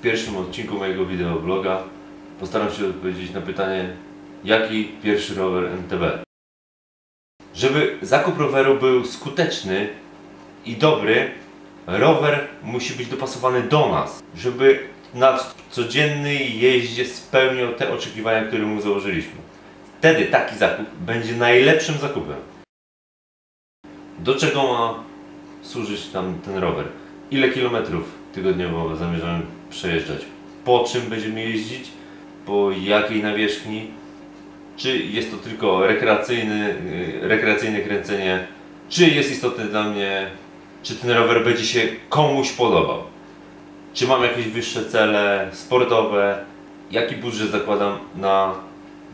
w pierwszym odcinku mojego wideobloga postaram się odpowiedzieć na pytanie, jaki pierwszy rower MTB? Żeby zakup roweru był skuteczny i dobry, rower musi być dopasowany do nas, żeby na codziennej jeździe spełniał te oczekiwania, które mu założyliśmy. Wtedy taki zakup będzie najlepszym zakupem. Do czego ma służyć nam ten rower? Ile kilometrów tygodniowo zamierzamy przejeżdżać? Po czym będziemy jeździć? Po jakiej nawierzchni? Czy jest to tylko rekreacyjny, y, rekreacyjne kręcenie? Czy jest istotne dla mnie, czy ten rower będzie się komuś podobał? Czy mam jakieś wyższe cele sportowe? Jaki budżet zakładam na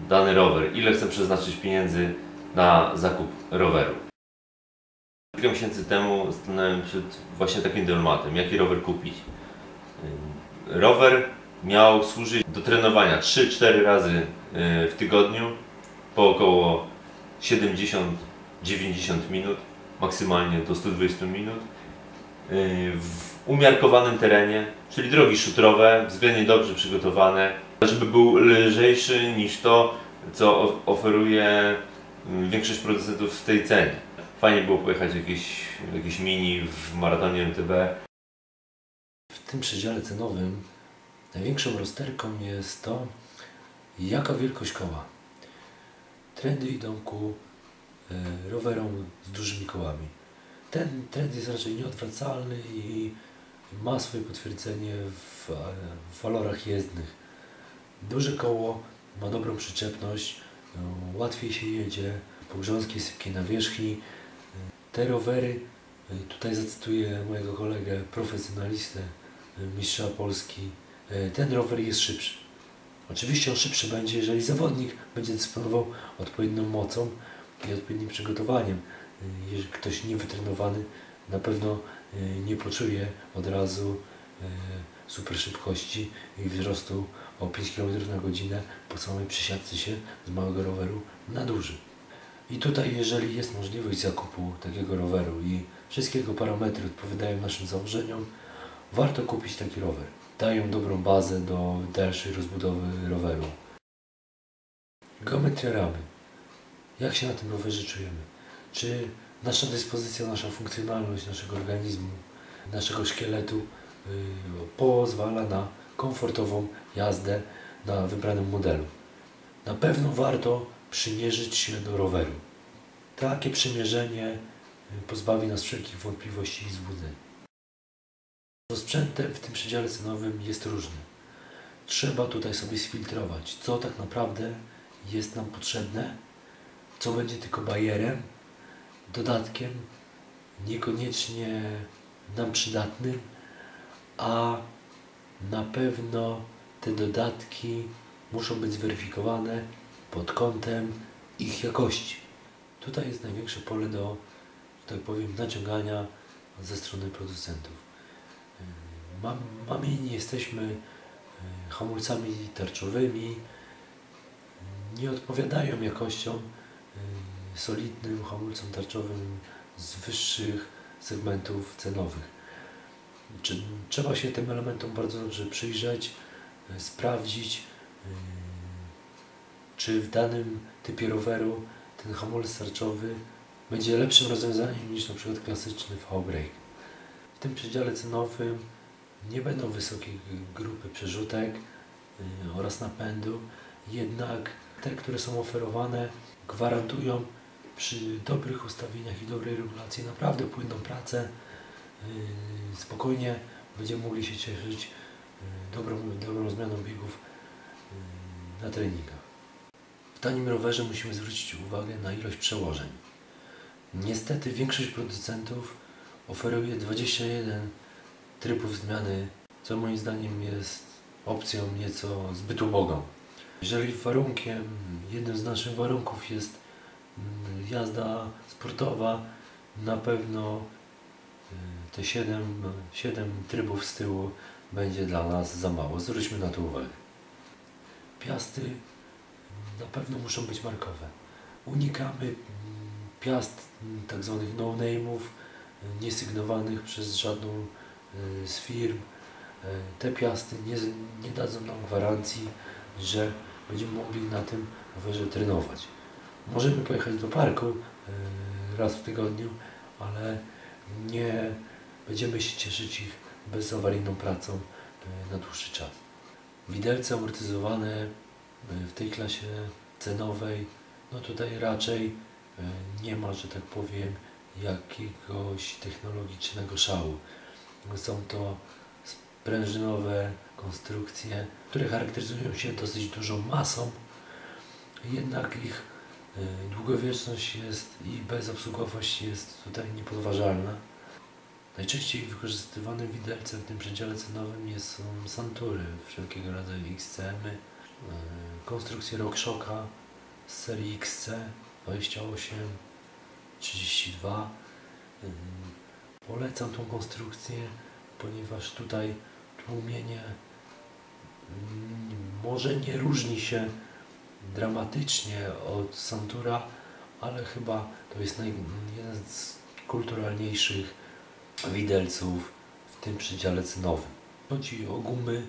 dany rower? Ile chcę przeznaczyć pieniędzy na zakup roweru? Kilka miesięcy temu stanąłem przed właśnie takim dylematem, jaki rower kupić. Rower miał służyć do trenowania 3-4 razy y, w tygodniu po około 70-90 minut, maksymalnie do 120 minut y, w umiarkowanym terenie, czyli drogi szutrowe, względnie dobrze przygotowane, żeby był lżejszy niż to, co oferuje y, większość producentów w tej cenie. Fajnie było pojechać jakieś, jakieś mini w maratonie MTB. Tym przedziale cenowym największą rozterką jest to, jaka wielkość koła. Trendy idą ku e, rowerom z dużymi kołami. Ten trend jest raczej nieodwracalny i ma swoje potwierdzenie w, e, w walorach jezdnych. Duże koło ma dobrą przyczepność, e, łatwiej się jedzie po grząskiej, sypkiej nawierzchni. Te rowery, e, tutaj zacytuję mojego kolegę, profesjonalistę, mistrza Polski, e, ten rower jest szybszy. Oczywiście on szybszy będzie, jeżeli zawodnik będzie dysponował odpowiednią mocą i odpowiednim przygotowaniem. E, Jeżeli ktoś niewytrenowany na pewno e, nie poczuje od razu super szybkości i wzrostu o 5 km na godzinę po samej przesiadce się z małego roweru na duży. I tutaj, jeżeli jest możliwość zakupu takiego roweru i wszystkie jego parametry odpowiadają naszym założeniom, warto kupić taki rower. Dają dobrą bazę do dalszej rozbudowy roweru. Geometria ramy. Jak się na tym rowerze czujemy? Czy nasza dyspozycja, nasza funkcjonalność naszego organizmu, naszego szkieletu yy, pozwala na komfortową jazdę na wybranym modelu? Na pewno warto przymierzyć się do roweru. Takie przymierzenie y, pozbawi nas wszelkich wątpliwości i złudzeń. To sprzętem w tym przedziale cenowym jest różny. Trzeba tutaj sobie sfiltrować, co tak naprawdę jest nam potrzebne, co będzie tylko bajerem, dodatkiem, niekoniecznie nam przydatnym, a na pewno te dodatki muszą być zweryfikowane pod kątem ich jakości. Tutaj jest największe pole do, tak powiem, naciągania ze strony producentów. Mam, mamieni jesteśmy yy, hamulcami tarczowymi, yy, nie odpowiadają jakością yy, solidnym hamulcom tarczowym z wyższych segmentów cenowych. Trzeba się tym elementom bardzo dobrze przyjrzeć, sprawdzić, czy w danym typie roweru ten hamulec tarczowy będzie lepszym rozwiązaniem niż na przykład klasyczny V-brake. Tym przedziale cenowym nie będą wysokie grupy przerzutek yy, oraz napędu, jednak te, które są oferowane, gwarantują przy dobrych ustawieniach i dobrej regulacji naprawdę płynną pracę. Yy, Spokojnie będziemy mogli się cieszyć yy, dobrą, dobrą zmianą biegów na treningach. W tanim rowerze musimy zwrócić uwagę na ilość przełożeń. Niestety większość producentów oferuje 21 trybów zmiany, co moim zdaniem jest opcją nieco zbyt ubogą. Jeżeli warunkiem, jednym z naszych warunków jest mm, jazda sportowa, na pewno y, te 7, 7 trybów z tyłu będzie dla nas za mało. Zwróćmy na to uwagę. Piasty na pewno muszą być markowe. Unikamy mm, piast mm, tak zwanych no-name'ów, niesygnowanych przez żadną y, z firm. te piasty nie, nie dadzą nam gwarancji, że będziemy mogli na tym rowerze trenować. Możemy pojechać do parku e, raz w tygodniu, ale nie będziemy się cieszyć ich bezawaryjną pracą e, na dłuższy czas. Widelce amortyzowane e, w tej klasie cenowej, no tutaj raczej e, nie ma, że tak powiem, jakiegoś technologicznego szału. Są to sprężynowe konstrukcje, które charakteryzują się dosyć dużą masą, jednak ich e, długowieczność jest i bezobsługowość jest tutaj niepodważalna. Najczęściej wykorzystywane widelce w tym przedziale cenowym są santury, wszelkiego rodzaju XCM-y, konstrukcje RockShocka z serii XC 28, 32. Ym, Polecam tą konstrukcję, ponieważ tutaj tłumienie mm, może nie różni się dramatycznie od Santura, ale chyba to jest naj, jeden z kulturalniejszych widelców w tym przedziale cenowym. Chodzi o gumy,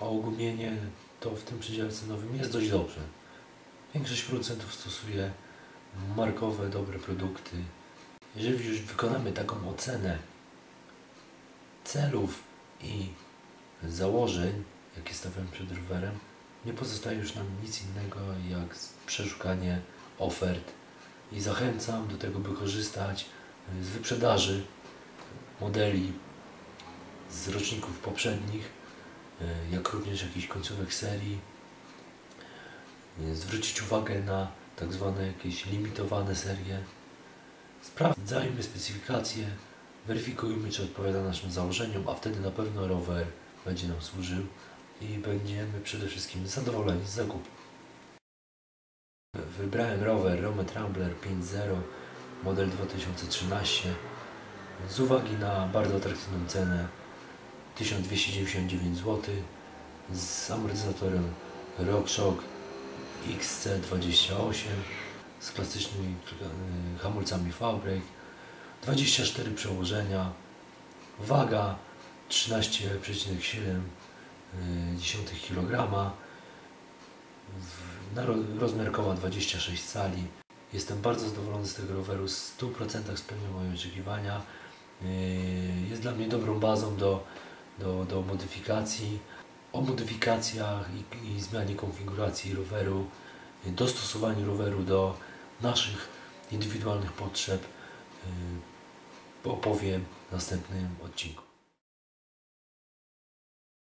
o ogumienie, to w tym przedziale cenowym jest dość dobrze. Większość producentów stosuje markowe, dobre produkty. Jeżeli już wykonamy taką ocenę celów i założeń, jakie stawiamy przed rowerem, nie pozostaje już nam nic innego jak przeszukanie ofert i zachęcam do tego, by korzystać z wyprzedaży modeli z roczników poprzednich, e, jak również jakichś końcówek serii. E, Zwrócić uwagę na tak zwane jakieś limitowane serie. Sprawdzajmy specyfikacje, weryfikujmy, czy odpowiada naszym założeniom, a wtedy na pewno rower będzie nam służył i będziemy przede wszystkim zadowoleni z zakupu. Wybrałem rower Romet Rambler 5.0 model 2013 z uwagi na bardzo atrakcyjną cenę 1299 zł z amortyzatorem RockShox XC28 z klasycznymi y, hamulcami V-brake 24 przełożenia waga 13,7 kg w- na ro- rozmiar koła 26 cali. Jestem bardzo zadowolony z tego roweru, w 100% spełniał moje oczekiwania. Yy, Jest dla mnie dobrą bazą do, do, do modyfikacji. O modyfikacjach i, i zmianie konfiguracji roweru, dostosowaniu roweru do naszych indywidualnych potrzeb yy, opowiem w następnym odcinku.